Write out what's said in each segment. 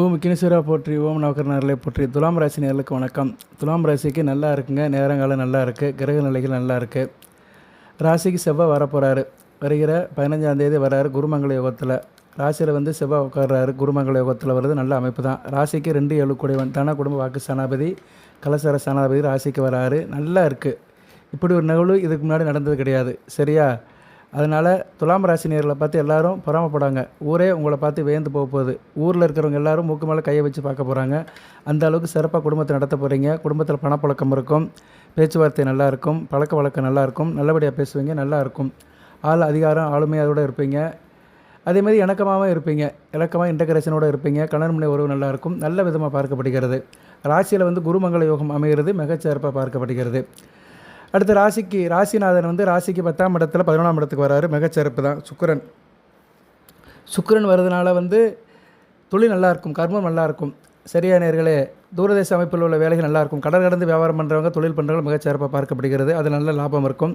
ஓம் கினிசுரா போற்றி ஓம் நவகர்ணர்களை போற்றி. துலாம் ராசி நேர்களுக்கு வணக்கம். துலாம் ராசிக்கு நல்லா இருக்குங்க. நேரங்காலம் நல்லா இருக்குது கிரக நிலைகள் நல்லா இருக்குது ராசிக்கு செவ்வாய் வரப்போகிறாரு வருகிற பதினஞ்சாந்தேதி வராரு யோகத்தில். ராசியில் வந்து செவ்வாய் உட்கார்றாரு குருமங்கள யோகத்தில் வர்றது நல்ல அமைப்பு தான். ராசிக்கு ரெண்டு ஏழு கூடைவன். தன குடும்ப வாக்கு சனாபதி கலசர சனாபதி ராசிக்கு வராரு. நல்லா இருக்குது இப்படி ஒரு நிகழ்வு இதுக்கு முன்னாடி நடந்தது கிடையாது. சரியா? அதனால் துலாம் ராசி நேர்களை பார்த்து எல்லாரும் பொறாமப்படாங்க. ஊரே உங்களை பார்த்து வேந்து போக போகுது. ஊரில் இருக்கிறவங்க எல்லாரும் மூக்கு மேலே கையை வச்சு பார்க்க போகிறாங்க அந்த அளவுக்கு சிறப்பாக குடும்பத்தை நடத்த போகிறீங்க குடும்பத்தில் பணப்பழக்கம் இருக்கும். பேச்சுவார்த்தை நல்லாயிருக்கும் பழக்க வழக்கம் நல்லாயிருக்கும் நல்லபடியாக பேசுவீங்க நல்லாயிருக்கும் ஆள் அதிகாரம் ஆளுமையோடு இருப்பீங்க. அதேமாதிரி இணக்கமாகவும் இருப்பீங்க. இலக்கமாக இன்டகிரேஷனோடு இருப்பீங்க. கணவன் மனை உறவு நல்லா இருக்கும். நல்ல விதமாக பார்க்கப்படுகிறது. ராசியில் வந்து குருமங்கள யோகம் அமைகிறது. மிகச்சிறப்பாக பார்க்கப்படுகிறது. அடுத்து ராசிக்கு ராசிநாதன் வந்து ராசிக்கு பத்தாம் இடத்துல பதினொன்றாம் இடத்துக்கு வராரு. மிகச்சிறப்பு தான். சுக்கிரன். சுக்கிரன் வர்றதுனால வந்து தொழில் நல்லாயிருக்கும் கர்மம் நல்லாயிருக்கும். சரியான சரியா நேர்களே தூரதேச அமைப்பில் உள்ள வேலைகள் நல்லாயிருக்கும். கடல் கடந்து வியாபாரம் பண்ணுறவங்க தொழில் பண்ணுறவங்க மிகச்சிறப்பாக பார்க்கப்படுகிறது. அது நல்ல லாபம் இருக்கும்.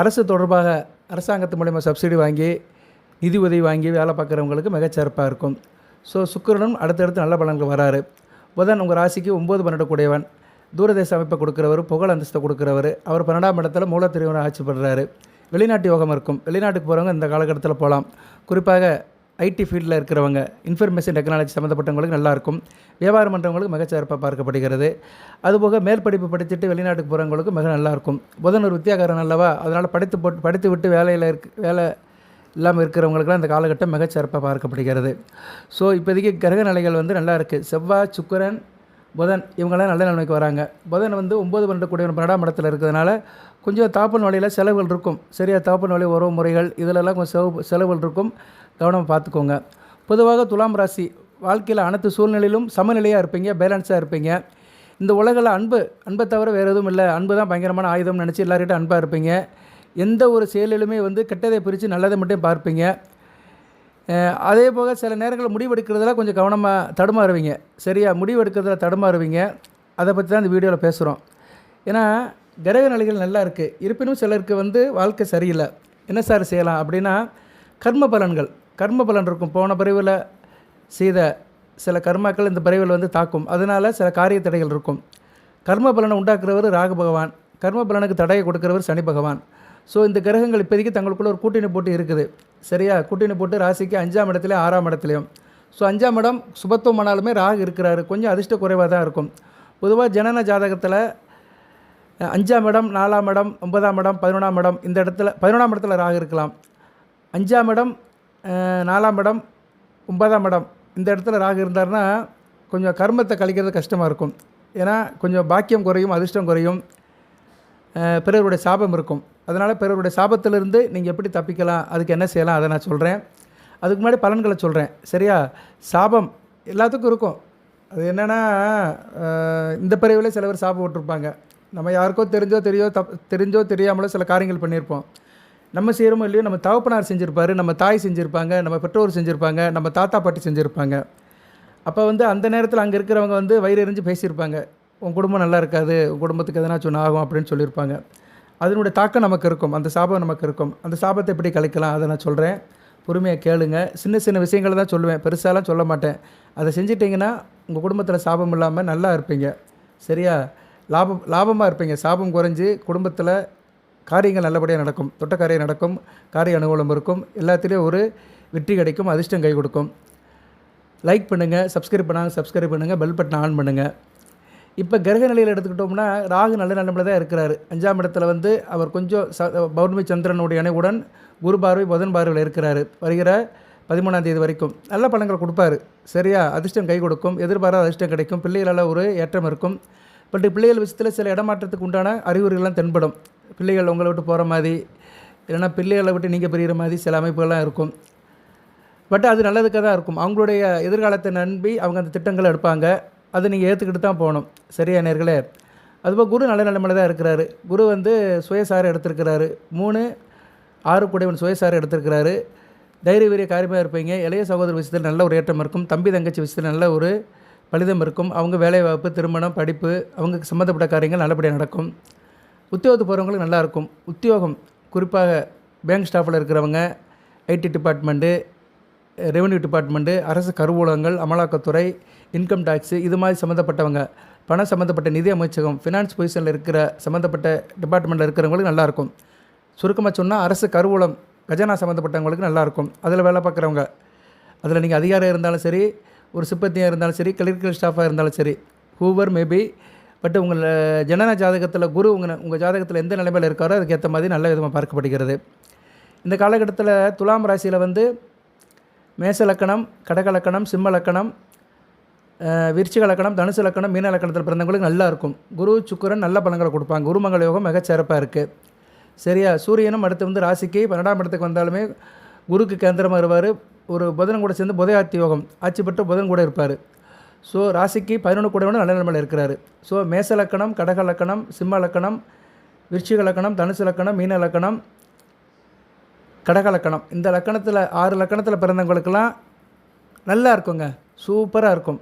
அரசு தொடர்பாக அரசாங்கத்து மூலயமா சப்சிடி வாங்கி நிதி உதவி வாங்கி வேலை பார்க்குறவங்களுக்கு மிகச்சிறப்பாக இருக்கும். ஸோ சுக்கிரனும் அடுத்தடுத்து நல்ல பலன்கள் வராரு. புதன் உங்கள் ராசிக்கு ஒம்பது பன்னெண்டு தூரதேச அமைப்பை கொடுக்குறவர் புகழ் அந்தஸ்தை கொடுக்குறவர் அவர் பன்னெண்டாம் இடத்துல மூலத்திரிவனை ஆட்சி பெறுறாரு வெளிநாட்டு யோகம் இருக்கும். வெளிநாட்டுக்கு போகிறவங்க இந்த காலகட்டத்தில் போகலாம் குறிப்பாக ஐடி ஃபீல்டில் இருக்கிறவங்க இன்ஃபர்மேஷன் டெக்னாலஜி சம்மந்தப்பட்டவங்களுக்கு நல்லாயிருக்கும் வியாபாரம் பண்ணுறவங்களுக்கு மிகச்சிறப்பாக பார்க்கப்படுகிறது. அதுபோக மேல் படிப்பு படிச்சுட்டு வெளிநாட்டுக்கு போகிறவங்களுக்கு மிக நல்லாயிருக்கும் புதன் ஒரு வித்தியாகாரம் அல்லவா? அதனால் படித்து போட்டு படித்து விட்டு வேலையில் இருக்க வேலை இல்லாமல் இருக்கிறவங்களுக்குலாம் இந்த காலகட்டம் மிகச்சிறப்பாக பார்க்கப்படுகிறது. ஸோ இப்போதைக்கு கிரக நிலைகள் வந்து நல்லா இருக்குது செவ்வாய் சுக்கரன் புதன் இவங்கெல்லாம் நல்ல நிலைமைக்கு வராங்க. புதன் வந்து ஒம்பது பன்னெண்டு கூடிய பன்னெண்டாம் இடத்துல இருக்கிறதுனால கொஞ்சம் தாப்பன் வழியில் செலவுகள் இருக்கும். சரியாக தாப்பன் வழி உறவு முறைகள் இதிலெல்லாம் கொஞ்சம் செலவு செலவுகள் இருக்கும். கவனமாக பார்த்துக்கோங்க. பொதுவாக துலாம் ராசி வாழ்க்கையில் அனைத்து சூழ்நிலையிலும் சமநிலையாக இருப்பீங்க பேலன்ஸாக இருப்பீங்க. இந்த உலகில் அன்பு அன்பை தவிர வேறு எதுவும் இல்லை. அன்பு தான் பயங்கரமான ஆயுதம்னு நினச்சி எல்லார்கிட்ட அன்பாக இருப்பீங்க. எந்த ஒரு செயலிலுமே வந்து கெட்டதை பிரித்து நல்லதை மட்டும் பார்ப்பீங்க. அதே போக சில நேரங்களில் முடிவெடுக்கிறதுல கொஞ்சம் கவனமாக தடுமாறுவீங்க. சரியா? முடிவெடுக்கிறதுல தடுமாறுவீங்க. அதை பற்றி தான் இந்த வீடியோவில் பேசுகிறோம் ஏன்னா கிரக நிலைகள் நல்லா இருக்குது இருப்பினும் சிலருக்கு வந்து வாழ்க்கை சரியில்லை. என்ன சார் செய்யலாம் அப்படின்னா கர்ம பலன்கள். கர்ம பலன் இருக்கும். போன பிரிவில் செய்த சில கர்மாக்கள் இந்த பிரிவில் வந்து தாக்கும். அதனால் சில காரிய தடைகள் இருக்கும். கர்ம பலனை உண்டாக்குறவர் ராகு பகவான். கர்ம பலனுக்கு தடையை கொடுக்குறவர் சனி பகவான். ஸோ இந்த கிரகங்கள் இப்போதைக்கு தங்களுக்குள்ள ஒரு கூட்டணி போட்டு இருக்குது. சரியா? கூட்டணி போட்டு ராசிக்கு அஞ்சாம் இடத்துலையும் ஆறாம் இடத்துலையும். ஸோ அஞ்சாம் இடம் சுபத்துவம் ஆனாலுமே ராகு இருக்கிறாரு. கொஞ்சம் அதிர்ஷ்ட குறைவாக தான் இருக்கும். பொதுவாக ஜனன ஜாதகத்தில் அஞ்சாம் இடம் நாலாம் இடம் ஒன்பதாம் இடம் பதினொன்றாம் இடம் இந்த இடத்துல பதினொன்றாம் இடத்துல ராகு இருக்கலாம். அஞ்சாம் இடம் நாலாம் இடம் ஒன்பதாம் இடம் இந்த இடத்துல ராகு இருந்தார்னா கொஞ்சம் கர்மத்தை கழிக்கிறது கஷ்டமாக இருக்கும். ஏன்னா கொஞ்சம் பாக்கியம் குறையும் அதிர்ஷ்டம் குறையும். பிறருடைய சாபம் இருக்கும். அதனால் பிறருடைய சாபத்திலிருந்து நீங்கள் எப்படி தப்பிக்கலாம் அதுக்கு என்ன செய்யலாம் அதை நான் சொல்கிறேன் அதுக்கு முன்னாடி பலன்களை சொல்கிறேன் சரியா? சாபம் எல்லாத்துக்கும் இருக்கும். அது என்னென்னா இந்த பிறவிலே சில பேர் சாபம் விட்டுருப்பாங்க நம்ம யாருக்கோ தெரிஞ்சோ தெரியோ தப் தெரிஞ்சோ தெரியாமலோ சில காரியங்கள் பண்ணியிருப்போம். நம்ம செய்கிறோமோ இல்லையோ நம்ம தகப்பனார் செஞ்சுருப்பாரு நம்ம தாய் செஞ்சுருப்பாங்க நம்ம பெற்றோர் செஞ்சுருப்பாங்க நம்ம தாத்தா பாட்டி செஞ்சுருப்பாங்க. அப்போ வந்து அந்த நேரத்தில் அங்கே இருக்கிறவங்க வந்து வயிறு எரிஞ்சு பேசியிருப்பாங்க. உன் குடும்பம் நல்லா இருக்காது உன் குடும்பத்துக்கு எதனா சொன்ன ஆகும் அப்படின்னு சொல்லியிருப்பாங்க. அதனுடைய தாக்கம் நமக்கு இருக்கும் அந்த சாபம் நமக்கு இருக்கும். அந்த சாபத்தை எப்படி கழிக்கலாம்? அதை நான் சொல்கிறேன் பொறுமையாக கேளுங்க. சின்ன சின்ன விஷயங்களை தான் சொல்லுவேன். பெருசாலாம் சொல்ல மாட்டேன். அதை செஞ்சிட்டிங்கன்னா உங்கள் குடும்பத்தில் சாபம் இல்லாமல் நல்லா இருப்பீங்க. சரியா? லாபம் லாபமாக இருப்பீங்க. சாபம் குறைஞ்சி குடும்பத்தில் காரியங்கள் நல்லபடியாக நடக்கும். தொட்ட காரியம் நடக்கும். காரிய அனுகூலம் இருக்கும். எல்லாத்துலேயும் ஒரு வெற்றி கிடைக்கும். அதிர்ஷ்டம் கை கொடுக்கும். லைக் பண்ணுங்கள் சப்ஸ்கிரைப் பண்ணாங்க சப்ஸ்கிரைப் பண்ணுங்கள் பெல் பட்டனை ஆன் பண்ணுங்கள் இப்போ கிரக நிலையில் எடுத்துக்கிட்டோம்னா ராகு நல்ல நிலைமையில தான் இருக்கிறாரு. அஞ்சாம் இடத்துல வந்து அவர் கொஞ்சம் ச பௌர்ணமி சந்திரனுடைய அணைவுடன் குரு பார்வை புதன் பார்வையில் இருக்கிறாரு. வருகிற பதிமூணாம் தேதி வரைக்கும் நல்ல பலன்கள் கொடுப்பாரு. சரியா? அதிர்ஷ்டம் கை கொடுக்கும். எதிர்பாராத அதிர்ஷ்டம் கிடைக்கும். பிள்ளைகளால் ஒரு ஏற்றம் இருக்கும். பட் பிள்ளைகள் விஷயத்தில் சில இடமாற்றத்துக்கு உண்டான அறிகுறிகள்லாம் தென்படும். பிள்ளைகள் உங்களை விட்டு போகிற மாதிரி இல்லைன்னா பிள்ளைகளை விட்டு நீங்கள் பிரிகிற மாதிரி சில அமைப்புகள்லாம் இருக்கும். பட் அது நல்லதுக்காக தான் இருக்கும். அவங்களுடைய எதிர்காலத்தை நம்பி அவங்க அந்த திட்டங்களை எடுப்பாங்க. அதை நீங்கள் ஏற்றுக்கிட்டு தான் போகணும். சரியா நேர்களே? அதுபோல் குரு நல்ல நிலைமையில தான் இருக்கிறாரு. குரு வந்து சுயசாரை எடுத்திருக்கிறாரு. மூணு ஆறு கூடைவன் சுயசாரை எடுத்திருக்கிறாரு. தைரிய வீரிய காரியமாக இருப்பீங்க. இளைய சகோதர விஷயத்தில் நல்ல ஒரு ஏற்றம் இருக்கும். தம்பி தங்கச்சி விஷயத்தில் நல்ல ஒரு பலிதம் இருக்கும். அவங்க வேலைவாய்ப்பு திருமணம் படிப்பு அவங்க சம்மந்தப்பட்ட காரியங்கள் நல்லபடியாக நடக்கும். உத்தியோகத்துக்கு போகிறவங்களுக்கு நல்லாயிருக்கும் உத்தியோகம் குறிப்பாக பேங்க் ஸ்டாஃபில் இருக்கிறவங்க ஐடி டிபார்ட்மெண்ட்டு ரெவன்யூ டிபார்ட்மெண்ட்டு அரசு கருவூலங்கள் அமலாக்கத்துறை இன்கம் டேக்ஸு இது மாதிரி சம்மந்தப்பட்டவங்க. பணம் சம்மந்தப்பட்ட நிதி அமைச்சகம் ஃபினான்ஸ் பொசிஷனில் இருக்கிற சம்மந்தப்பட்ட டிபார்ட்மெண்ட்டில் இருக்கிறவங்களுக்கு நல்லாயிருக்கும் சுருக்கமாக சொன்னால் அரசு கருவூலம் கஜானா சம்மந்தப்பட்டவங்களுக்கு நல்லாயிருக்கும் அதில் வேலை பார்க்குறவங்க. அதில் நீங்கள் அதிகாரம் இருந்தாலும் சரி ஒரு சிப்பத்தியாக இருந்தாலும் சரி கிளரிக்கல் ஸ்டாஃபாக இருந்தாலும் சரி ஹூவர் மேபி பட் உங்கள் ஜனன ஜாதகத்தில் குரு உங்கள் உங்கள் ஜாதகத்தில் எந்த நிலைமையில் இருக்காரோ அதுக்கேற்ற மாதிரி நல்ல விதமாக பார்க்கப்படுகிறது. இந்த காலகட்டத்தில் துலாம் ராசியில் வந்து மேசலக்கணம் கடகலக்கணம் சிம்மலக்கணம் லக்கணம் விருச்சிக லக்கணம் தனுசு லக்கணம் மீன லக்கணத்தில் பிறந்தவங்களுக்கு நல்லா இருக்கும். குரு சுக்கிரன் நல்ல பலங்களை கொடுப்பாங்க. குருமங்கள யோகம் மிகச்சிறப்பாக இருக்குது சரியா? சூரியனும் அடுத்து வந்து ராசிக்கு பன்னெண்டாம் இடத்துக்கு வந்தாலுமே குருக்கு கேந்திரமாக வருவார். ஒரு புதன் கூட சேர்ந்து புதையாத்தி யோகம் ஆட்சி பெற்று புதன் கூட இருப்பார். ஸோ ராசிக்கு பதினொன்று கூட நல்ல நிலைமையில் இருக்கிறாரு. ஸோ மேச லக்கணம் கடக லக்கணம் சிம்ம லக்கணம் விருச்சிக லக்கணம் தனுசு லக்கணம் மீன லக்கணம் கடக லக்கணம் இந்த லக்கணத்தில் ஆறு லக்கணத்தில் பிறந்தவங்களுக்கெல்லாம் நல்லா இருக்குங்க. சூப்பராக இருக்கும்.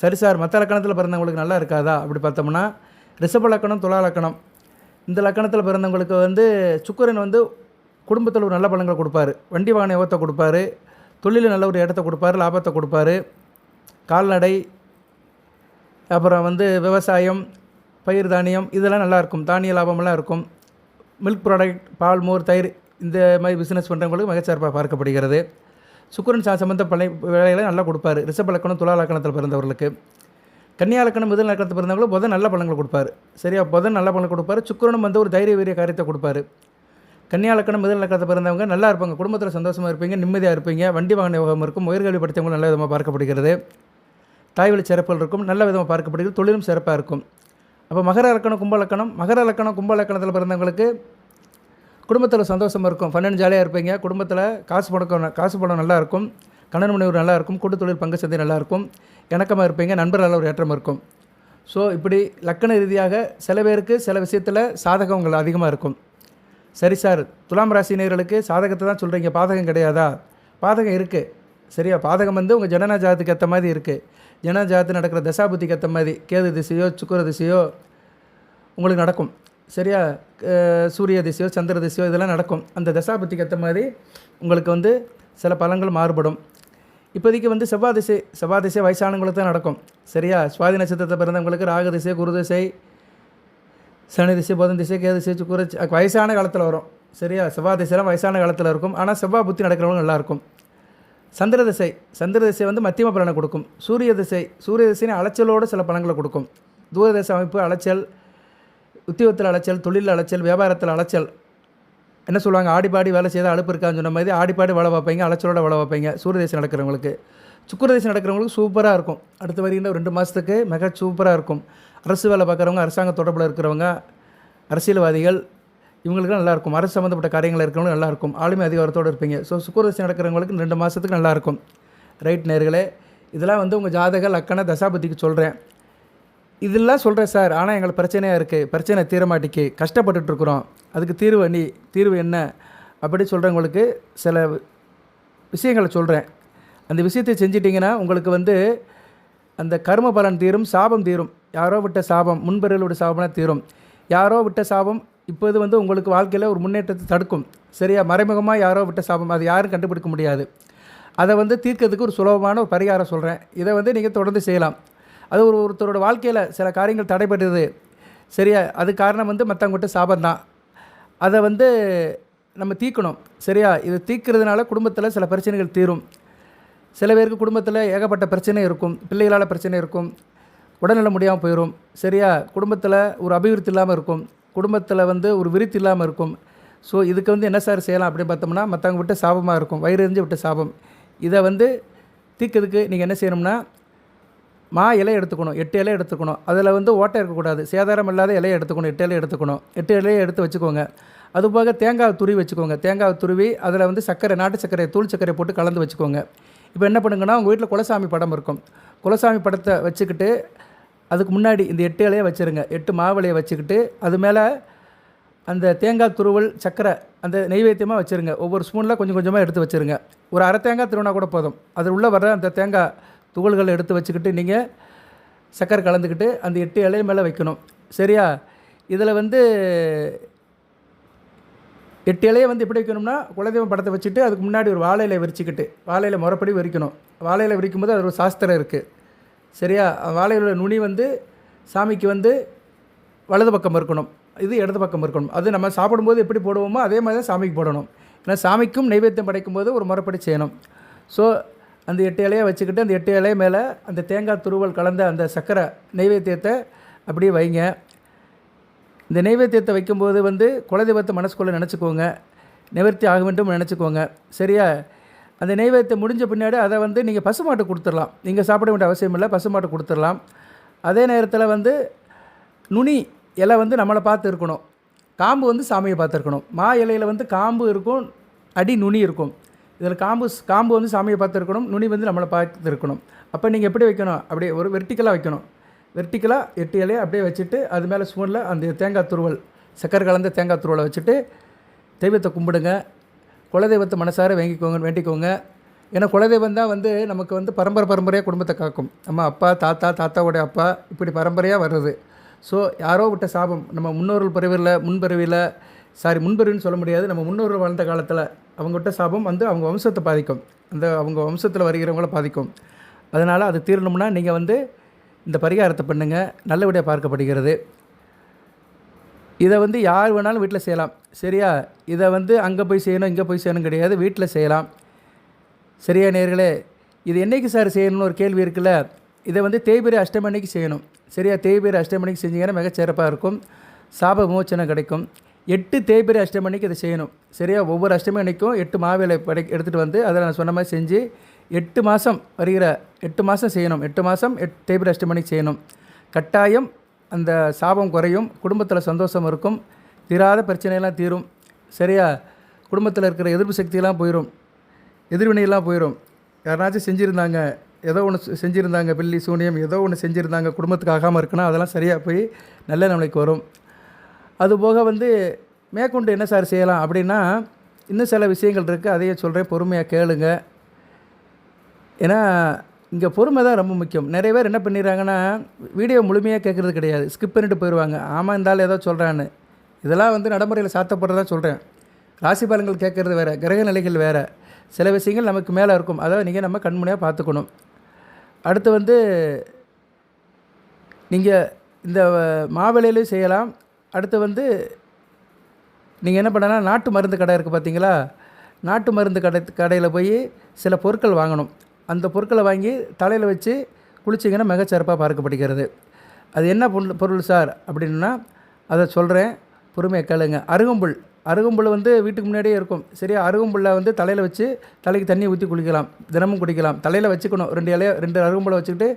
சரி சார் மற்ற லக்கணத்தில் பிறந்தவங்களுக்கு நல்லா இருக்காதா? அப்படி பார்த்தோம்னா ரிஷப லக்கணம் துலா லக்கணம். இந்த லக்கணத்தில் பிறந்தவங்களுக்கு வந்து சுக்கரன் வந்து குடும்பத்தில் ஒரு நல்ல பலன்களை கொடுப்பாரு. வண்டி வாகன யோகத்தை கொடுப்பாரு. தொழிலில் நல்ல ஒரு இடத்த கொடுப்பாரு லாபத்தை கொடுப்பாரு. கால்நடை அப்புறம் வந்து விவசாயம் பயிர் தானியம் இதெல்லாம் நல்லாயிருக்கும் தானிய லாபமெல்லாம் இருக்கும். மில்க் ப்ராடக்ட் பால் மோர் தயிர் இந்த மாதிரி பிஸ்னஸ் பண்ணுறவங்களுக்கு மிகச்சிறப்பாக பார்க்கப்படுகிறது. சுக்கரன் சா சம்பந்த பழைய வேலைகளை நல்லா கொடுப்பாரு. ரிஷப லக்கணம் துலா லக்கணத்தில் பிறந்தவர்களுக்கு. கன்னியா லக்கணம் மிதல் லக்கணத்தில் பிறந்தவங்களும் புதன் நல்ல பலன்களை கொடுப்பார். சரியா புதன் நல்ல பலன் கொடுப்பாரு. சுக்கரனும் வந்து ஒரு தைரிய வீரிய காரியத்தை கொடுப்பார். கன்னியா லக்கணம் மிதல் லக்கணத்தை பிறந்தவங்க நல்லா இருப்பாங்க. குடும்பத்தில் சந்தோஷமாக இருப்பீங்க நிம்மதியாக இருப்பீங்க. வண்டி வாகன யோகம் இருக்கும். உயர்கல்வி படித்தவங்க நல்ல விதமாக பார்க்கப்படுகிறது. தாய் வழி சிறப்புகள் இருக்கும். நல்ல விதமாக பார்க்கப்படுகிறது. தொழிலும் சிறப்பாக இருக்கும். அப்போ மகர லக்கணம் கும்ப லக்கணம். மகர லக்கணம் கும்ப லக்கணத்தில் பிறந்தவங்களுக்கு குடும்பத்தில் சந்தோஷமாக இருக்கும். ஃபன் ஜாலியாக இருப்பீங்க. குடும்பத்தில் காசு பணக்கம் காசு பணம் நல்லாயிருக்கும் கணன் கணவன் மனைவி நல்லா இருக்கும். கூட்டு தொழில் பங்கு சந்தை நல்லா இருக்கும். இணக்கமாக இருப்பீங்க. நண்பர்களால் ஒரு ஏற்றமாக இருக்கும். ஸோ இப்படி லக்கண ரீதியாக சில பேருக்கு சில விஷயத்தில் சாதகங்கள் அதிகமாக இருக்கும். சரி சார் துலாம் ராசினியர்களுக்கு சாதகத்தை தான் சொல்கிறீங்க பாதகம் கிடையாதா? பாதகம் இருக்குது சரியா? பாதகம் வந்து உங்கள் ஜனனா ஜாதத்துக்கு ஏற்ற மாதிரி இருக்குது ஜனனா ஜாதத்து நடக்கிற தசாபுத்திக்கு ஏற்ற மாதிரி கேது திசையோ சுக்கர திசையோ உங்களுக்கு நடக்கும். சரியா? சூரிய திசையோ சந்திர திசையோ இதெல்லாம் நடக்கும். அந்த தசாபுத்திக்கு ஏற்ற மாதிரி உங்களுக்கு வந்து சில பலங்கள் மாறுபடும். இப்போதைக்கு வந்து செவ்வாய் திசை செவ்வாய் திசை வயசானவங்களுக்கு தான் நடக்கும். சரியா? சுவாதி நட்சத்திரத்தை பிறந்தவங்களுக்கு ராகு திசை குரு திசை சனி திசை புதன் திசை கே திசை சுக்குர வயசான காலத்தில் வரும். சரியா? செவ்வாய் திசைலாம் வயசான காலத்தில் இருக்கும். ஆனால் செவ்வாய் புத்தி நடக்கிறவங்க நல்லாயிருக்கும் சந்திர திசை சந்திர திசை வந்து மத்தியம பலனை கொடுக்கும். சூரிய திசை சூரிய திசைன்னு அலைச்சலோடு சில பலன்களை கொடுக்கும். தூரதேச அமைப்பு அலைச்சல் உத்தியோகத்தில் அலைச்சல் தொழிலில் அலைச்சல் வியாபாரத்தில் அலைச்சல். என்ன சொல்லுவாங்க? ஆடிப்பாடி வேலை செய்தால் அலுப்பு இருக்கான்னு சொன்ன மாதிரி ஆடிப்பாடி வேலை பார்ப்பீங்க அலைச்சலோட வேலை பார்ப்பீங்க சூரியதேசம் நடக்கிறவங்களுக்கு. சுக்கரதேசம் நடக்கிறவங்களுக்கு சூப்பராக இருக்கும். அடுத்து வருகின்ற ரெண்டு மாதத்துக்கு மிக சூப்பராக இருக்கும். அரசு வேலை பார்க்குறவங்க அரசாங்க தொடர்பில் இருக்கிறவங்க அரசியல்வாதிகள் இவங்களுக்கு நல்லாயிருக்கும் அரசு சம்மந்தப்பட்ட காரியங்கள் இருக்கிறவங்க நல்லாயிருக்கும் ஆளுமை அதிகாரத்தோடு இருப்பீங்க. ஸோ சுக்கரதேசம் நடக்கிறவங்களுக்கு ரெண்டு மாதத்துக்கு நல்லா இருக்கும். ரைட் நேர்களே இதெல்லாம் வந்து உங்கள் ஜாதக லக்கண தசாபதிக்கு சொல்கிறேன் இதெல்லாம் சொல்கிறேன் சார். ஆனால் எங்களுக்கு பிரச்சனையாக இருக்குது பிரச்சனை தீரமாட்டிக்கு கஷ்டப்பட்டுட்ருக்குறோம். அதுக்கு தீர்வு நீ தீர்வு என்ன? அப்படி சொல்கிறவங்களுக்கு சில விஷயங்களை சொல்கிறேன் அந்த விஷயத்தை செஞ்சிட்டிங்கன்னா உங்களுக்கு வந்து அந்த கர்ம பலன் தீரும் சாபம் தீரும். யாரோ விட்ட சாபம் முன்பெறலோட சாபம்னா தீரும். யாரோ விட்ட சாபம் இப்போது வந்து உங்களுக்கு வாழ்க்கையில் ஒரு முன்னேற்றத்தை தடுக்கும். சரியா? மறைமுகமாக யாரோ விட்ட சாபம் அது யாரும் கண்டுபிடிக்க முடியாது. அதை வந்து தீர்க்கிறதுக்கு ஒரு சுலபமான ஒரு பரிகாரம் சொல்கிறேன் இதை வந்து நீங்கள் தொடர்ந்து செய்யலாம். அது ஒரு ஒருத்தரோட வாழ்க்கையில் சில காரியங்கள் தடைபடுது சரியா? அது காரணம் வந்து மற்றவங்ககிட்ட சாபம் தான். அதை வந்து நம்ம தீர்க்கணும். சரியா? இது தீக்கிறதுனால குடும்பத்தில் சில பிரச்சனைகள் தீரும். சில பேருக்கு குடும்பத்தில் ஏகப்பட்ட பிரச்சனை இருக்கும். பிள்ளைகளால் பிரச்சனை இருக்கும். உடல்நலம் முடியாமல் போயிடும் சரியா? குடும்பத்தில் ஒரு அபிவிருத்தி இல்லாமல் இருக்கும். குடும்பத்தில் வந்து ஒரு விருத்தி இல்லாமல் இருக்கும். ஸோ இதுக்கு வந்து என்ன சார் செய்யலாம் அப்படின்னு பார்த்தோம்னா மற்றவங்க விட்ட சாபமாக இருக்கும். வயிறு எரிஞ்சு விட்ட சாபம். இதை வந்து தீக்கிறதுக்கு நீங்கள் என்ன செய்யணும்னா மா இலையை எடுத்துக்கணும் எட்டு இலை எடுத்துக்கணும். அதில் வந்து ஓட்டை இருக்கக்கூடாது. சேதாரம் இல்லாத இலையை எடுத்துக்கணும் எட்டு இலையை எடுத்துக்கணும். எட்டு இலையை எடுத்து வச்சுக்கோங்க. அது போக தேங்காய் துருவி வச்சுக்கோங்க. தேங்காய் துருவி அதில் வந்து சர்க்கரை நாட்டு சர்க்கரை தூள் சர்க்கரை போட்டு கலந்து வச்சுக்கோங்க. இப்போ என்ன பண்ணுங்கன்னா உங்கள் வீட்டில் குலசாமி படம் இருக்கும். குலசாமி படத்தை வச்சுக்கிட்டு அதுக்கு முன்னாடி இந்த எட்டு இலையை வச்சுருங்க. எட்டு மாவிலையை வச்சுக்கிட்டு அது மேலே அந்த தேங்காய் துருவல் சர்க்கரை அந்த நெய்வேத்தியமாக வச்சுருங்க. ஒவ்வொரு ஸ்பூனில் கொஞ்சம் கொஞ்சமாக எடுத்து வச்சுருங்க. ஒரு அரை தேங்காய் திருவினா கூட போதும். அது உள்ளே வர அந்த தேங்காய் துகள்களை எடுத்து வச்சுக்கிட்டு நீங்கள் சக்கரை கலந்துக்கிட்டு அந்த எட்டு இலையை மேலே வைக்கணும். சரியா? இதில் வந்து எட்டு இலையை வந்து எப்படி வைக்கணும்னா குலதெய்வம் படத்தை வச்சுட்டு அதுக்கு முன்னாடி ஒரு வாழை இலை விரிச்சுக்கிட்டு வாழை முறைப்படி விரிக்கணும். வாழை விரிக்கும் போது அது ஒரு சாஸ்திரம் இருக்குது சரியா? வாழை நுனி வந்து சாமிக்கு வந்து வலது பக்கம் இருக்கணும். இது இடது பக்கம் இருக்கணும். அது நம்ம சாப்பிடும்போது எப்படி போடுவோமோ அதே மாதிரி தான் சாமிக்கு போடணும். ஏன்னா சாமிக்கும் நைவேத்தியம் படைக்கும் போது ஒரு முறைப்படி செய்யணும். ஸோ அந்த எட்டு இலையை வச்சுக்கிட்டு அந்த எட்டு இலைய மேலே அந்த தேங்காய் துருவல் கலந்த அந்த சர்க்கரை நைவேத்தியத்தை அப்படியே வைங்க. இந்த நைவேத்தியத்தை வைக்கும்போது வந்து குலதெய்வத்தை மனசுக்குள்ளே நினச்சிக்கோங்க. நிவர்த்தி ஆக வேண்டும் நினச்சிக்கோங்க. சரியா? அந்த நெய்வேத்தியம் முடிஞ்ச பின்னாடி அதை வந்து நீங்கள் பசுமாட்டு கொடுத்துடலாம். நீங்கள் சாப்பிட வேண்டிய அவசியம் இல்லை பசுமாட்டு கொடுத்துடலாம். அதே நேரத்தில் வந்து நுனி இலை வந்து நம்மளை பார்த்து இருக்கணும். காம்பு வந்து சாமியை பார்த்துருக்கணும் மா இலையில் வந்து காம்பு இருக்கும் அடி நுனி இருக்கும். இதில் காம்பு காம்பு வந்து சாமியை பார்த்து இருக்கணும் நுனி வந்து நம்மளை பார்த்து இருக்கணும் அப்போ நீங்கள் எப்படி வைக்கணும்? அப்படியே ஒரு வெர்டிக்கலாக வைக்கணும். வெர்டிக்கலாக எட்டு இலையை அப்படியே வச்சுட்டு அது மேலே ஸ்பூனில் அந்த தேங்காய் துருவல் சக்கரை கலந்த தேங்காய் துருவலை வச்சுட்டு தெய்வத்தை கும்பிடுங்க. குலதெய்வத்தை மனசார வாங்கிக்கோங்க வேண்டிக்கோங்க. ஏன்னா குலதெய்வம் தான் வந்து நமக்கு வந்து பரம்பரை பரம்பரையாக குடும்பத்தை காக்கும். நம்ம அப்பா தாத்தா தாத்தாவோடைய அப்பா இப்படி பரம்பரையாக வர்றது. ஸோ யாரோ விட்ட சாபம் நம்ம முன்னோர்கள் பிறவியில் முன்பிறவியில் சாரி முன்பருன்னு சொல்ல முடியாது. நம்ம முன்னோர்கள் வாழ்ந்த காலத்தில் அவங்ககிட்ட சாபம் வந்து அவங்க வம்சத்தை பாதிக்கும். அந்த அவங்க வம்சத்தில் வருகிறவங்கள பாதிக்கும். அதனால் அது தீரணும்னா நீங்கள் வந்து இந்த பரிகாரத்தை பண்ணுங்கள் நல்லபடியாக பார்க்கப்படுகிறது. இதை வந்து யார் வேணாலும் வீட்டில் செய்யலாம். சரியா? இதை வந்து அங்கே போய் செய்யணும் இங்கே போய் செய்யணும் கிடையாது. வீட்டில் செய்யலாம். சரியா நேர்களே? இது என்றைக்கு சார் செய்யணும்னு ஒரு கேள்வி இருக்குல்ல? இதை வந்து தேய்பிரி அஷ்டமணிக்கு செய்யணும். சரியா? தேய்பிரி அஷ்டமணிக்கு அன்னைக்கு செஞ்சீங்கன்னா மிகச்சிறப்பாக இருக்கும். சாப விமோச்சனம் கிடைக்கும். எட்டு தேய்பிரி அஷ்டமி அன்னைக்கு இதை செய்யணும். சரியா? ஒவ்வொரு அஷ்டமி அன்னைக்கும் எட்டு மாவிலை படை எடுத்துகிட்டு வந்து அதை நான் சொன்ன மாதிரி செஞ்சு எட்டு மாதம் வருகிற எட்டு மாதம் செய்யணும். எட்டு மாதம் எட் தேய்பிரி அஷ்டமி அன்னைக்கு செய்யணும். கட்டாயம் அந்த சாபம் குறையும் குடும்பத்தில் சந்தோஷம் இருக்கும் தீராத பிரச்சனையெல்லாம் தீரும். சரியா? குடும்பத்தில் இருக்கிற எதிர்ப்பு சக்தியெல்லாம் போயிடும் எதிர்வினையெல்லாம் போயிடும் யாராச்சும் செஞ்சுருந்தாங்க ஏதோ ஒன்று செஞ்சுருந்தாங்க பில்லி சூனியம் ஏதோ ஒன்று செஞ்சுருந்தாங்க குடும்பத்துக்கு ஆகாமல் இருக்குன்னா அதெல்லாம் சரியாக போய் நல்ல நிலைக்கு வரும். அதுபோக வந்து மேற்கொண்டு என்ன சார் செய்யலாம் அப்படின்னா இன்னும் சில விஷயங்கள் இருக்குது அதையே சொல்கிறேன் பொறுமையாக கேளுங்க. ஏன்னா இங்கே பொறுமை தான் ரொம்ப முக்கியம். நிறைய பேர் என்ன பண்ணிடுறாங்கன்னா வீடியோ முழுமையாக கேட்குறது கிடையாது. ஸ்கிப் பண்ணிட்டு போயிடுவாங்க. ஆமாம் இருந்தாலும் ஏதோ சொல்கிறான்னு இதெல்லாம் வந்து நடைமுறையில் சாத்தப்படுறதா சொல்கிறேன் ராசி பலன்கள் கேட்குறது வேறு. கிரக நிலைகள் வேறு. சில விஷயங்கள் நமக்கு மேலே இருக்கும். அதாவது நீங்கள் நம்ம கண்முனையாக பார்த்துக்கணும். அடுத்து வந்து நீங்கள் இந்த மாவிலையிலையும் செய்யலாம். அடுத்து வந்து நீங்கள் என்ன பண்ணனா நாட்டு மருந்து கடை இருக்குது பார்த்தீங்களா நாட்டு மருந்து கடை கடையில் போய் சில பொருட்கள் வாங்கணும். அந்த பொருட்களை வாங்கி தலையில் வச்சு குளிச்சிங்கன்னா மிகச்சிறப்பாக பார்க்கப்படுகிறது. அது என்ன பொருள் பொருள் சார்? அப்படின்னா அதை சொல்கிறேன் பொறுமையை கேளுங்க. அருகம்புல். அருகம்புல் வந்து வீட்டுக்கு முன்னாடியே இருக்கும். சரியா? அருகம்புல்லை வந்து தலையில் வச்சு தலைக்கு தண்ணி ஊற்றி குளிக்கலாம். தினமும் குடிக்கலாம். தலையில் வச்சுக்கணும். ரெண்டு இலைய ரெண்டு அருகம்புலை வச்சுக்கிட்டு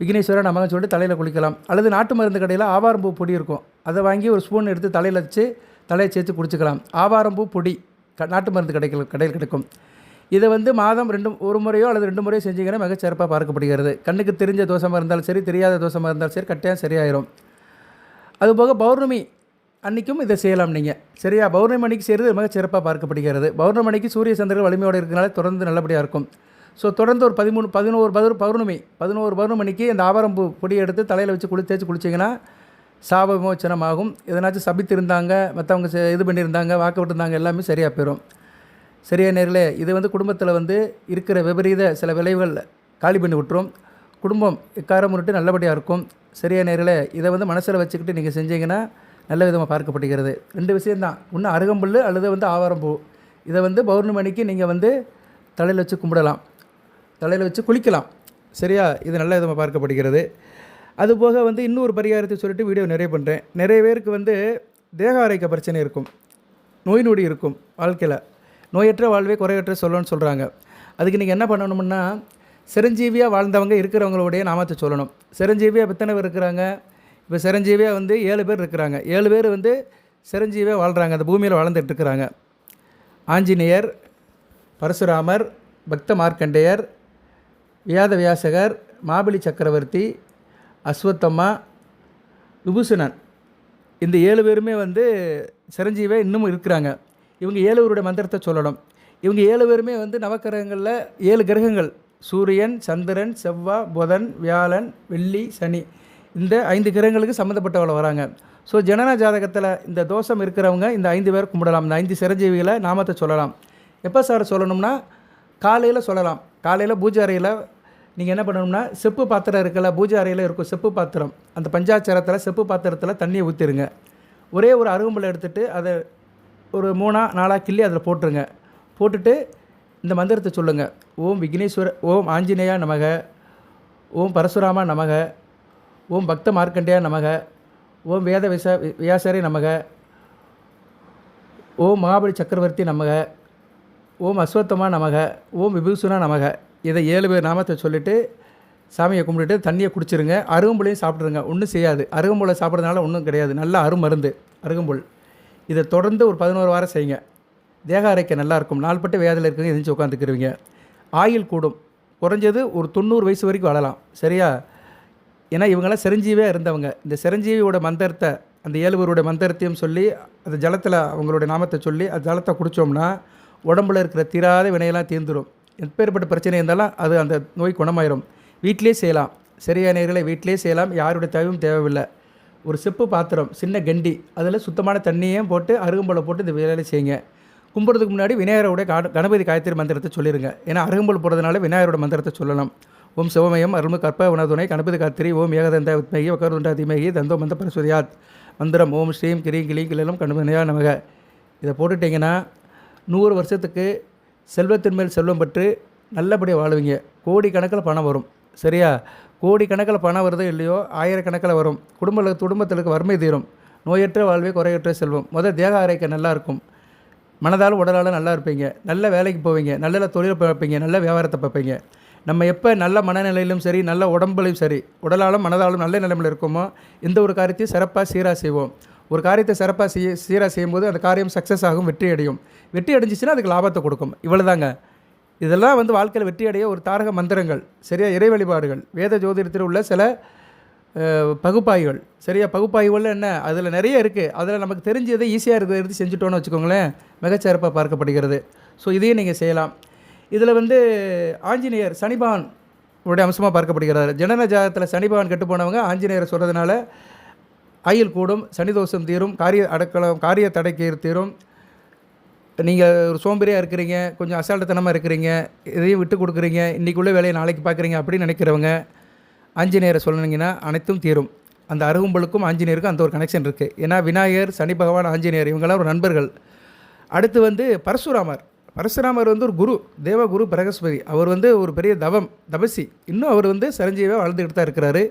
விக்னேஸ்வரன் நமக்கு சொல்லிட்டு தலையில் குளிக்கலாம். அல்லது நாட்டு மருந்து கடையில் ஆவாரம்பூ பொடி இருக்கும். அதை வாங்கி ஒரு ஸ்பூன் எடுத்து தலையில் வச்சு தலையை சேர்த்து குடிச்சிக்கலாம். ஆவாரம்பூ பொடி க நாட்டு மருந்து கடைகள் கடையில் கிடைக்கும். இதை வந்து மாதம் ரெண்டு ஒரு முறையோ அல்லது ரெண்டு முறையோ செஞ்சீங்கன்னா மிகச்சிறப்பாக பார்க்கப்படுகிறது. கண்ணுக்கு தெரிஞ்ச தோஷமாக இருந்தாலும் சரி தெரியாத தோசமாக இருந்தாலும் சரி கட்டாயம் சரியாயிரும். அதுபோக பௌர்ணமி அன்றைக்கும் இதை செய்யலாம் நீங்கள் சரியா? பௌர்ணமி அன்னைக்கு செய்கிறது மிக சிறப்பாக பார்க்கப்படுகிறது. பௌர்ணமி அன்னைக்கு சூரிய சந்திரர்கள் வலிமையோடு இருக்கிறனால தொடர்ந்து நல்லபடியாக இருக்கும். ஸோ தொடர்ந்து ஒரு பதிமூணு பதினோரு பதினோரு பௌர்ணமி பதினோரு பௌர்ணமிக்கு இந்த ஆவாரம் பொடி எடுத்து தலையில் வச்சு குளி தேய்ச்சி குளிச்சிங்கன்னா சாப விமோச்சனமாகும். எதனாச்சும் சபித்திருந்தாங்க மற்றவங்க இது பண்ணியிருந்தாங்க வாக்கப்பட்டிருந்தாங்க எல்லாமே சரியாக போயிடும் சரியா நேர்களே இது வந்து குடும்பத்தில் வந்து இருக்கிற விபரீத சில விளைவுகள் காலி பண்ணி விட்டுரும். குடும்பம் எக்காரம் முன்னிட்டு நல்லபடியாக இருக்கும். சரியா நேர்களே இதை வந்து மனசில் வச்சுக்கிட்டு நீங்கள் செஞ்சீங்கன்னா நல்ல விதமாக பார்க்கப்படுகிறது. ரெண்டு விஷயம்தான். ஒன்று அருகம்புல் அல்லது வந்து ஆவாரம்பூ. இதை வந்து பௌர்ணமணிக்கு நீங்கள் வந்து தலையில் வச்சு கும்பிடலாம். தலையில் வச்சு குளிக்கலாம். சரியா? இது நல்ல விதமாக பார்க்கப்படுகிறது. அதுபோக வந்து இன்னொரு பரிகாரத்தை சொல்லிட்டு வீடியோ நிறைய பண்ணுறேன் நிறைய பேருக்கு வந்து தேக ஆரோக்கிய பிரச்சனை இருக்கும். நோய் நொடி இருக்கும் வாழ்க்கையில். நோயற்ற வாழ்வே குறையற்ற சொல்லணும்னு சொல்கிறாங்க அதுக்கு நீங்கள் என்ன பண்ணணும்னா சிரஞ்சீவியாக வாழ்ந்தவங்க இருக்கிறவங்களுடைய நாமத்தை சொல்லணும். சிரஞ்சீவியாக எத்தனை பேர் இருக்கிறாங்க? இப்போ சிரஞ்சீவியாக வந்து ஏழு பேர் இருக்கிறாங்க. ஏழு பேர் வந்து சிரஞ்சீவியாக வாழ்கிறாங்க அந்த பூமியில் வாழ்ந்துட்டு இருக்கிறாங்க. ஆஞ்சநேயர் பரசுராமர் பக்த மார்க்கண்டேயர் வியாத வியாசகர் மாபலி சக்கரவர்த்தி அஸ்வத்தம்மா விபூஷணன். இந்த ஏழு பேருமே வந்து சிரஞ்சீவே இன்னமும் இருக்கிறாங்க. இவங்க ஏழுவருடைய மந்திரத்தை சொல்லணும். இவங்க ஏழு பேருமே வந்து நவக்கிரகங்களில் ஏழு கிரகங்கள். சூரியன் சந்திரன் செவ்வாய் புதன் வியாழன் வெள்ளி சனி. இந்த ஐந்து கிரகங்களுக்கு சம்மந்தப்பட்டவளை வராங்க. ஸோ ஜனன ஜாதகத்தில் இந்த தோஷம் இருக்கிறவங்க இந்த ஐந்து பேர் கும்பிடலாம். இந்த ஐந்து சிரஞ்சீவிகளை நாமத்தை சொல்லலாம். எப்போ சார் சொல்லணும்னா? காலையில் சொல்லலாம். காலையில் பூஜை அறையில் நீங்கள் என்ன பண்ணணும்னா செப்பு பாத்திரம் இருக்கல பூஜை அறையில் இருக்கும் செப்பு பாத்திரம். அந்த பஞ்சாச்சாரத்தில் செப்பு பாத்திரத்தில் தண்ணியை ஊற்றிடுங்க ஒரே ஒரு அருகம்புல எடுத்துகிட்டு அதை ஒரு மூணாக நாலா கிள்ளி அதில் போட்டுருங்க. போட்டுட்டு இந்த மந்திரத்தை சொல்லுங்கள் ஓம் விக்னேஸ்வர ஓம் ஆஞ்சநேயா நமக ஓம் பரசுராமா நமக ஓம் பக்த மார்க்கண்டேயா நமக ஓம் வேத விச வியாசரே நமக ஓம் மகாபலி சக்கரவர்த்தி நமக ஓம் அஸ்வத்தமா நமக ஓம் விபூஷணா நமக. இதை ஏழு பேர் நாமத்தை சொல்லிவிட்டு சாமியை கும்பிட்டுட்டு தண்ணியை குடிச்சிருங்க அருகம்புலையும் சாப்பிட்ருங்க ஒன்றும் செய்யாது. அருகம்புலை சாப்பிட்றதுனால ஒன்றும் கிடையாது. நல்ல அருமருந்து அருகம்புல். இதை தொடர்ந்து ஒரு பதினோரு வாரம் செய்யுங்க. தேக அரைக்க நல்லாயிருக்கும் நாள்பட்டு வேதில் இருக்கிறவங்க எதிர்த்து உட்காந்துக்கிருவீங்க ஆயில் கூடும். குறைஞ்சது ஒரு தொண்ணூறு வயசு வரைக்கும் வாழலாம். சரியா? ஏன்னா இவங்கெல்லாம் சிரஞ்சீவியாக இருந்தவங்க. இந்த சிரஞ்சீவியோட மந்திரத்தை அந்த ஏழுவருடைய மந்திரத்தையும் சொல்லி அந்த ஜலத்தில் அவங்களுடைய நாமத்தை சொல்லி அந்த ஜலத்தை குடித்தோம்னா உடம்புல இருக்கிற தீராத வினையெல்லாம் தீர்ந்துடும் எப்பேற்பட்ட பிரச்சனை இருந்தாலும் அது அந்த நோய் குணமாயிரும். வீட்டிலே செய்யலாம். சரியான நேர்களை வீட்டிலே செய்யலாம். யாருடைய தேவையும் தேவையில்லை. ஒரு செப்பு பாத்திரம் சின்ன கண்டி அதில் சுத்தமான தண்ணியும் போட்டு அருகம்புலை போட்டு இந்த வேலையை செய்யுங்க. கும்பிட்றதுக்கு முன்னாடி விநாயகரோட கணபதி காயத்ரி மந்திரத்தை சொல்லிடுங்க ஏன்னா அருகம்புல் போடுறதுனால விநாயகரோட மந்திரத்தை சொல்லலாம் ஓம் சிவமயம் அருள்மு கற்ப உணதுணை கணபதி காத்திரி ஓம் ஏகதந்த உத்மகி வக்கருண்டா திமகி தந்தோ மந்த பரஸ்வதியாத். மந்திரம் ஓம் ஸ்ரீம் கிரீம் கிளி கிளிலும் கணபதியா நமக. இதை போட்டுட்டிங்கன்னா நூறு வருஷத்துக்கு செல்வத்தின் மேல் செல்வம் பெற்று நல்லபடியாக வாழுவீங்க. கோடி கணக்கில் பணம் வரும். சரியா? கோடி கணக்கில் பணம் வருதோ இல்லையோ ஆயிரக்கணக்கில் வரும். குடும்ப குடும்பத்திற்கு வறுமை தீரும். நோயற்ற வாழ்வே குறையற்ற செல்வம். முதல் தேக ஆரோக்கியம் நல்லா இருக்கும். மனதாலும் உடலாலும் நல்லா இருப்பீங்க. நல்ல வேலைக்கு போவீங்க. நல்ல தொழில் பார்ப்பீங்க. நல்ல வியாபாரத்தை பார்ப்பீங்க. நம்ம எப்போ நல்ல மனநிலையிலும் சரி நல்ல உடம்புலையும் சரி உடலாலும் மனதாலும் நல்ல நிலைமையில் இருக்கோமோ இந்த ஒரு காரியத்தையும் சிறப்பாக சீராக செய்வோம். ஒரு காரியத்தை சிறப்பாக செய்ய சீராக செய்யும்போது அந்த காரியம் சக்ஸஸ் ஆகும் வெற்றி அடையும் வெற்றி அடைஞ்சிச்சுன்னா அதுக்கு லாபத்தை கொடுக்கும். இவ்வளோதாங்க இதெல்லாம் வந்து வாழ்க்கையில் வெற்றி அடைய ஒரு தாரக மந்திரங்கள். சரியா இறை வழிபாடுகள். வேத ஜோதிடத்தில் உள்ள சில பகுப்பாய்வுகள். சரியா பகுப்பாய்வுகள் என்ன? அதில் நிறைய இருக்குது அதில் நமக்கு தெரிஞ்சதை ஈஸியாக இருக்கிறது எடுத்து செஞ்சுட்டோன்னு வச்சுக்கோங்களேன். மிகச்சிறப்பாக பார்க்கப்படுகிறது. ஸோ இதையும் நீங்கள் செய்யலாம். இதில் வந்து ஆஞ்சநேயர் சனிபவன் உடைய அம்சமாக பார்க்கப்படுகிறார். ஜனன ஜாதகத்தில் சனிபகவான் கெட்டு போனவங்க ஆஞ்சநேயரை சொல்கிறதுனால ஆயுள் கூடும் சனிதோஷம் தீரும் காரிய அடக்கலாம் காரிய தடைக்கீர் தீரும். நீங்கள் ஒரு சோம்பேறியாக இருக்கிறீங்க கொஞ்சம் அசால்ட்டுத்தனமாக இருக்கிறீங்க இதையும் விட்டு கொடுக்குறீங்க இன்றைக்குள்ளே வேலையை நாளைக்கு பார்க்குறீங்க அப்படின்னு நினைக்கிறவங்க ஆஞ்சநேயரை சொன்னீங்கன்னா அனைத்தும் தீரும். அந்த அருகும்பலுக்கும் ஆஞ்சநேயருக்கும் அந்த ஒரு கனெக்ஷன் இருக்குது ஏன்னா விநாயகர் சனி பகவான் ஆஞ்சநேயர் இவங்கெல்லாம் ஒரு நண்பர்கள். அடுத்து வந்து பரசுராமர். பரசுராமர் வந்து ஒரு குரு தேவகுரு பிரகஸ்பதி. அவர் வந்து ஒரு பெரிய தவம் தபசி இன்னும் அவர் வந்து சரஞ்சீவியாக வாழ்ந்துக்கிட்டு தான் இருக்கிறாரு.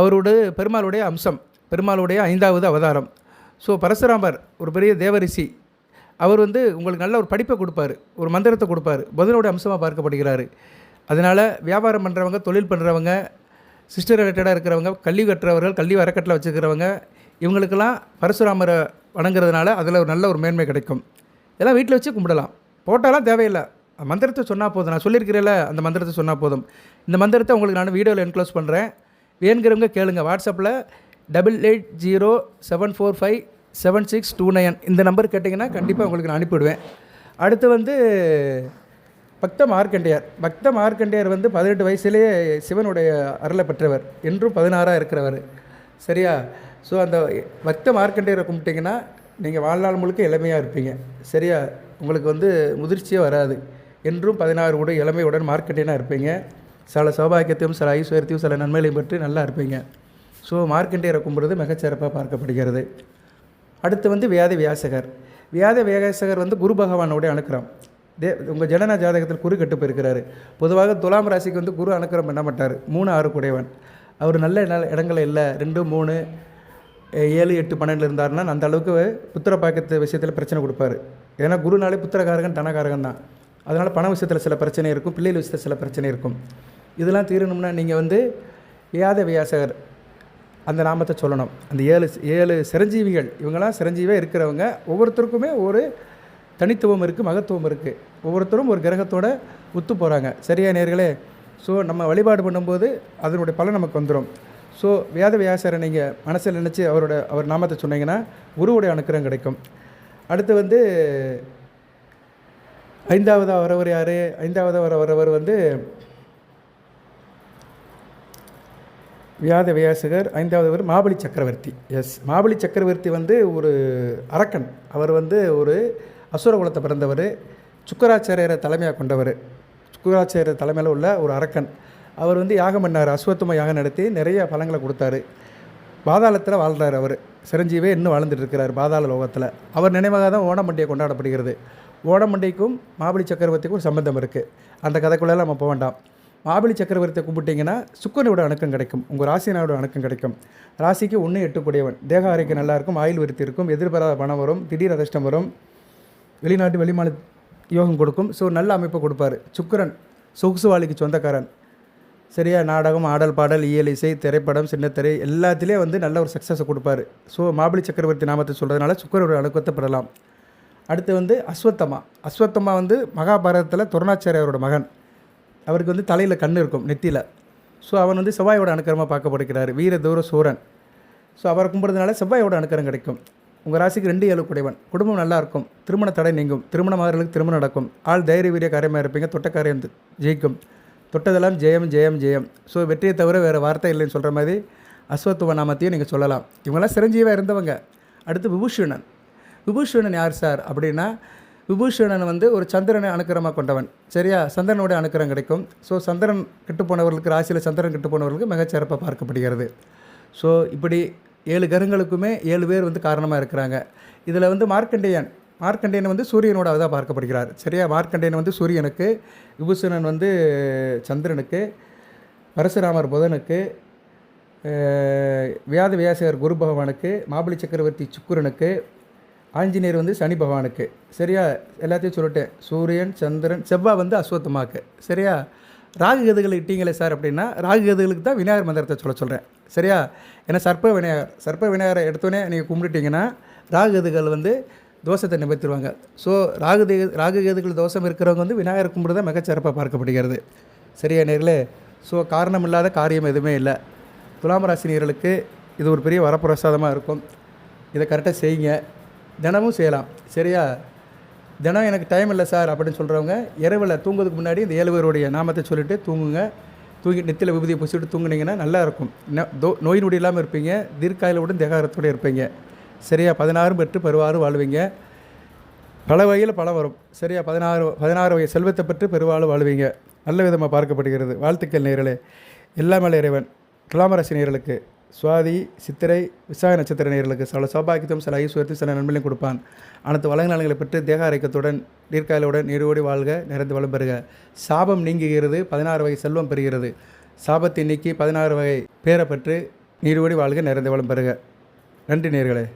அவரோட பெருமாளுடைய அம்சம் பெருமாளுடைய ஐந்தாவது அவதாரம். ஸோ பரசுராமர் ஒரு பெரிய தேவரிஷி அவர் வந்து உங்களுக்கு நல்ல ஒரு படிப்பை கொடுப்பாரு ஒரு மந்திரத்தை கொடுப்பாரு புதனுடைய அம்சமாக பார்க்கப்படுகிறார். அதனால் வியாபாரம் பண்ணுறவங்க தொழில் பண்ணுறவங்க சிஸ்டர் ரிலேட்டடாக இருக்கிறவங்க கல்வி கற்றவர்கள் கல்வி அறக்கட்டளை வச்சுருக்கிறவங்க இவங்களுக்கெல்லாம் பரசுராமரை வணங்குறதுனால அதில் ஒரு நல்ல ஒரு மேன்மை கிடைக்கும். இதெல்லாம் வீட்டில் வச்சு கும்பிடலாம். போட்டாலாம் தேவையில்லை. மந்திரத்தை சொன்னால் போதும். நான் சொல்லியிருக்கிறேன்ல அந்த மந்திரத்தை சொன்னால் போதும். இந்த மந்திரத்தை உங்களுக்கு நான் வீடியோவில் என்க்ளோஸ் பண்ணுறேன் வேணுங்கிறவங்க கேளுங்கள் வாட்ஸ்அப்பில் double eight zero seven four five seven six two nine இந்த நம்பர் கேட்டிங்கன்னா கண்டிப்பாக உங்களுக்கு நான் அனுப்பிவிடுவேன். அடுத்து வந்து பக்த மார்க்கண்டேயர். பக்த மார்க்கண்டேயர் வந்து பதினெட்டு வயசுலேயே சிவனுடைய அருளை பெற்றவர். என்றும் பதினாறாக இருக்கிறவர். சரியா? ஸோ அந்த பக்த மார்க்கண்டேயரை கும்பிட்டிங்கன்னா நீங்கள் வாழ்நாள் முழுக்க இளமையாக இருப்பீங்க. சரியா? உங்களுக்கு வந்து முதிர்ச்சியே வராது. என்றும் பதினாறு கூட இளமையுடன் மார்க்கண்டேயனாக இருப்பீங்க. சில சௌபாகியத்தையும் சில ஐஸ்வர்யத்தையும் சில நன்மைகளையும் பெற்று நல்லா இருப்பீங்க. ஸோ மார்க்கண்டேயரை கும்பிடுறது மிகச்சிறப்பாக பார்க்கப்படுகிறது. அடுத்து வந்து வியாத வியாசகர். வியாத வியாசகர் வந்து குரு பகவானோடைய அனுக்கிரம் தே உங்கள் ஜனன ஜாதகத்தில் குரு கெட்டு போயிருக்கிறாரு. பொதுவாக துலாம் ராசிக்கு வந்து குரு அனுக்கிரம் பண்ண மாட்டார். மூணு ஆறு குடையவன். அவர் நல்ல இடங்களில் இல்லை. ரெண்டு மூணு ஏழு எட்டு பன்னெண்டில் இருந்தாருன்னா அந்த அளவுக்கு புத்திர பாக்கத்து விஷயத்தில் பிரச்சனை கொடுப்பாரு. ஏன்னா குருனாலே புத்திரகாரகன் தனகாரகன் தான். அதனால் பண விஷயத்தில் சில பிரச்சனை இருக்கும். பிள்ளைகள் விஷயத்தில் சில பிரச்சனை இருக்கும். இதெல்லாம் தீரணும்னா நீங்கள் வந்து வியாத வியாசகர். அந்த நாமத்தை சொல்லணும். அந்த ஏழு ஏழு சிரஞ்சீவிகள் இவங்களாம் சிரஞ்சீவியாக இருக்கிறவங்க ஒவ்வொருத்தருக்குமே ஒரு தனித்துவம் இருக்குது மகத்துவம் இருக்குது ஒவ்வொருத்தரும் ஒரு கிரகத்தோட ஒத்து போகிறாங்க சரியா நேர்களே? ஸோ நம்ம வழிபாடு பண்ணும்போது அதனுடைய பலன் நமக்கு வந்துடும் ஸோ வேத வியாசரை நீங்கள் மனசில் நினச்சி அவரோட அவர் நாமத்தை சொன்னீங்கன்னா குருவுடைய அனுக்கிரம் கிடைக்கும். அடுத்து வந்து ஐந்தாவதாக வரவர் யார்? ஐந்தாவதாக வர வரவர் வந்து வியாத வியாசகர் ஐந்தாவதுவர் மாபலி சக்கரவர்த்தி. எஸ் மாபலி சக்கரவர்த்தி வந்து ஒரு அரக்கன். அவர் வந்து ஒரு அசுர குலத்தை பிறந்தவர் சுக்கராச்சாரியரை தலைமையாக கொண்டவர். சுக்கராச்சாரியர் தலைமையில் உள்ள ஒரு அரக்கன். அவர் வந்து யாகம் பண்ணார் அஸ்வத்தும யாகம் நடத்தி நிறைய பலங்களை கொடுத்தாரு. பாதாளத்தில் வாழ்கிறார் அவர். சிரஞ்சீவே இன்னும் வாழ்ந்துட்டு இருக்கிறார் பாதாள லோகத்தில். அவர் நினைவாக தான் ஓணம் பண்டிகை கொண்டாடப்படுகிறது. ஓணம் பண்டிகைக்கும் மாபலி சக்கரவர்த்திக்கும் சம்பந்தம் இருக்குது அந்த கதைக்குள்ளே நம்ம போக வேண்டாம். மாபலி சக்கரவர்த்தியை கும்பிட்டிங்கன்னா சுக்கரனோட அணுக்கம் கிடைக்கும். உங்கள் ராசினாவோட அணுக்கம் கிடைக்கும். ராசிக்கு ஒன்று எட்டுக்கூடியவன் தேக ஆரோக்கியம் நல்லா இருக்கும் ஆயுள் விருத்தி இருக்கும் எதிர்பாராத பணம் வரும் திடீர் அதிர்ஷ்டம் வரும் வெளிநாட்டு வெளிமாநில யோகம் கொடுக்கும். ஸோ நல்ல அமைப்பை கொடுப்பார். சுக்கிரன் சொகுசுவாளிக்கு சொந்தக்காரன். சரியா? நாடகம் ஆடல் பாடல் இயல் இசை திரைப்படம் சின்னத்திரை எல்லாத்துலேயும் வந்து நல்ல ஒரு சக்ஸஸை கொடுப்பாரு. ஸோ மாபலி சக்கரவர்த்தி நாமத்தை சொல்கிறதுனால சுக்கரோட அணுக்கத்தை பெறலாம். அடுத்து வந்து அஸ்வத்தமா. அஸ்வத்தமா வந்து மகாபாரதத்தில் துரணாச்சாரியாரோட மகன். அவருக்கு வந்து தலையில் கண் இருக்கும் நெத்தியில். ஸோ அவன் வந்து செவ்வாயோட அனுக்கரமாக பார்க்கப்படுகிறார். வீர தூர சூரன். ஸோ அவரை கும்பிட்றதுனால செவ்வாயோட அனுக்கரம் கிடைக்கும். உங்கள் ராசிக்கு ரெண்டு ஏழு குடைவன். குடும்பம் நல்லா இருக்கும். திருமண தடை நீங்கும். திருமணமாகறதுக்கு திருமணம் நடக்கும். ஆள் தைரிய வீரிய காரியமாக இருப்பீங்க. தொட்டக்காரியம் ஜெயிக்கும். தொட்டதெல்லாம் ஜெயம் ஜெயம் ஜெயம். ஸோ வெற்றியை தவிர வேறு வார்த்தை இல்லைன்னு சொல்கிற மாதிரி அஸ்வத்துவ நாமத்தையும் நீங்கள் சொல்லலாம். இவங்கெல்லாம் சிரஞ்சீவாக இருந்தவங்க. அடுத்து விபூஷணன். விபூஷணன் யார் சார் அப்படின்னா விபூஷணன் வந்து ஒரு சந்திரனை அனுக்கிரமாக கொண்டவன். சரியா? சந்திரனோட அனுக்கிரம் கிடைக்கும். ஸோ சந்திரன் கெட்டு போனவர்களுக்கு ராசியில் சந்திரன் கெட்டு போனவர்களுக்கு மிகச்சிறப்பாக பார்க்கப்படுகிறது. ஸோ இப்படி ஏழு கிரகங்களுக்குமே ஏழு பேர் வந்து காரணமாக இருக்கிறாங்க. இதில் வந்து மார்க்கண்டேயன் மார்க்கண்டேயன் வந்து சூரியனோட தான் பார்க்கப்படுகிறார். சரியா? மார்க்கண்டேயன் வந்து சூரியனுக்கு விபூஷணன் வந்து சந்திரனுக்கு பரசுராமர் புதனுக்கு வியாத வியாசகர் குரு பகவானுக்கு மாபலி சக்கரவர்த்தி சுக்குரனுக்கு ஆஞ்சநேயர் வந்து சனி பகவானுக்கு. சரியா? எல்லாத்தையும் சொல்லிட்டேன் சூரியன் சந்திரன் செவ்வாய் வந்து அஸ்வத்தமாக்கு. சரியா? ராகு கதுகளை இட்டீங்களே சார் அப்படின்னா ராகு கதுகளுக்கு தான் விநாயகர் மந்திரத்தை சொல்ல சொல்கிறேன் சரியா? ஏன்னா சர்ப்ப விநாயகர் சர்ப்ப விநாயகரை எடுத்தோடனே நீங்கள் கும்பிட்டுட்டிங்கன்னா ராகு கதுகள் வந்து தோஷத்தை நிபத்திடுவாங்க ஸோ ராகு ராகு கேதுகள் தோஷம் இருக்கிறவங்க வந்து விநாயகர் கும்பிட்டு தான் மிகச்சிறப்பாக பார்க்கப்படுகிறது. சரியா நேர்களே? ஸோ காரணம் இல்லாத காரியம் எதுவுமே இல்லை. துலாம் ராசினியர்களுக்கு இது ஒரு பெரிய வரப்பிரசாதமாக இருக்கும். இதை கரெக்டாக செய்யுங்க. தினமும் செய்யலாம். சரியா? தினம் எனக்கு டைம் இல்லை சார் அப்படின்னு சொல்கிறவங்க இரவில் தூங்குறதுக்கு முன்னாடி இந்த ஏழு பேருடைய நாமத்தை சொல்லிவிட்டு தூங்குங்க. தூங்கி நெத்தியில் விபூதியை பூசிட்டு தூங்குனீங்கன்னா நல்லா இருக்கும். தோ நோய் நொடி இல்லாமல் இருப்பீங்க. தீர்க்காயிலுடன் தேகாரத்தோடு இருப்பீங்க. சரியா? பதினாறும் பெற்று பெருவாறு வாழ்வீங்க. பல வகையில் பல வரும். சரியா? பதினாறு பதினாறு வகை செல்வத்தை பெற்று பெருவாலும் வாழ்வீங்க. நல்ல விதமாக பார்க்கப்படுகிறது. வாழ்த்துக்கள் நேரலே எல்லாமே இறைவன். துலாமராசி நேயர்களுக்கு. சுவாதி சித்திரை விசாக நட்சத்திர நேர்களுக்கு சில சௌபாகியத்தும் சில ஐஸ்வர்யத்தையும் சில நன்மையும் கொடுப்பான். அனைத்து வளங்க நலங்களை பெற்று தேக ஆரோக்கியத்துடன் நீர்க்காயலுடன் நீரோடி வாழ்க நிறைந்து வளம் பெறுக. சாபம் நீங்குகிறது பதினாறு வகை செல்வம் பெறுகிறது. சாபத்தை நீக்கி பதினாறு வகை பேரை பெற்று நீரோடி வாழ்க நிறைந்து வளம் பெறுக. நன்றி நேர்களே